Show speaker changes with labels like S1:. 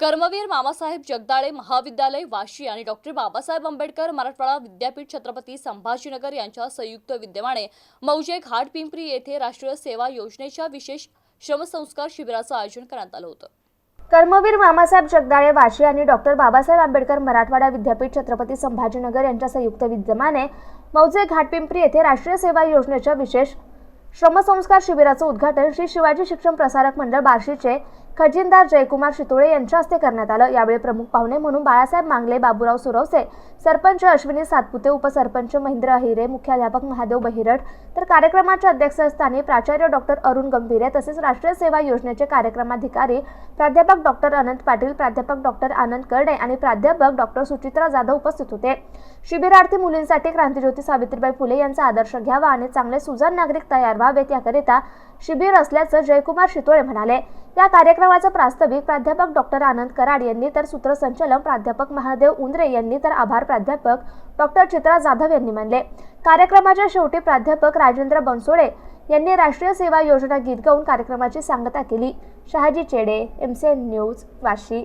S1: कर्मवीर मामासाहेब जगदाळे महाविद्यालय वाशी आणि डॉक्टर बाबासाहेब आंबेडकर मराठवाडा विद्यापीठ छत्रपती संभाजीनगर यांच्या संयुक्त विद्यमाने मौजे घाट पिंपरी येथे राष्ट्रीय सेवा योजनेच्या विशेष श्रमसंस्कार शिबिराचं आयोजन करण्यात आलं होतं.
S2: कर्मवीर मामासाहेब जगदाळे वाशी आणि डॉक्टर बाबासाहेब आंबेडकर मराठवाडा विद्यापीठ छत्रपती संभाजीनगर यांच्या संयुक्त विद्यमाने मौजे घाटपिंपरी येथे राष्ट्रीय सेवा योजनेच्या विशेष श्रमसंस्कार शिबिराचं उद्घाटन श्री शिवाजी शिक्षण प्रसारक मंडळ बार्शीचे खजिनदार जयकुमार शितोळे यांच्या हस्ते करण्यात आलं. यावेळी प्रमुख पाहुणे म्हणून बाळासाहेब मांगले बाबूराव सुरवसे सरपंच अश्विनी सातपुते उपसरपंच महेंद्र अहिरे मुख्याध्यापक महादेव बहिरट तर कार्यक्रमाच्या अध्यक्षस्थानी प्राचार्य डॉक्टर अरुण गंभीरे तसेच राष्ट्रीय सेवा योजनेचे कार्यक्रमाधिकारी प्राध्यापक डॉक्टर अनंत पाटील प्राध्यापक डॉक्टर आनंद कर्डे आणि प्राध्यापक डॉक्टर सुचित्रा जाधव उपस्थित होते. शिबिरार्थी मुलींसाठी क्रांतिज्योती सावित्रीबाई फुले यांचा आदर्श घ्यावा आणि चांगले सुजाण नागरिक तयार व्हावेत याकरिता शिबिर असल्याचं जयकुमार शितोळे म्हणाले. या कार्यक्रमाचं प्रास्ताविक प्राध्यापक डॉक्टर आनंद कराड यांनी तर सूत्रसंचालन प्राध्यापक महादेव उंद्रे यांनी तर आभार प्राध्यापक डॉक्टर चित्रा जाधव यांनी मानले. कार्यक्रमाच्या शेवटी प्राध्यापक राजेंद्र बनसोडे यांनी राष्ट्रीय सेवा योजना गीत गाऊन कार्यक्रमाची सांगता केली. शहाजी चेडे एमसीएन न्यूज वाशी.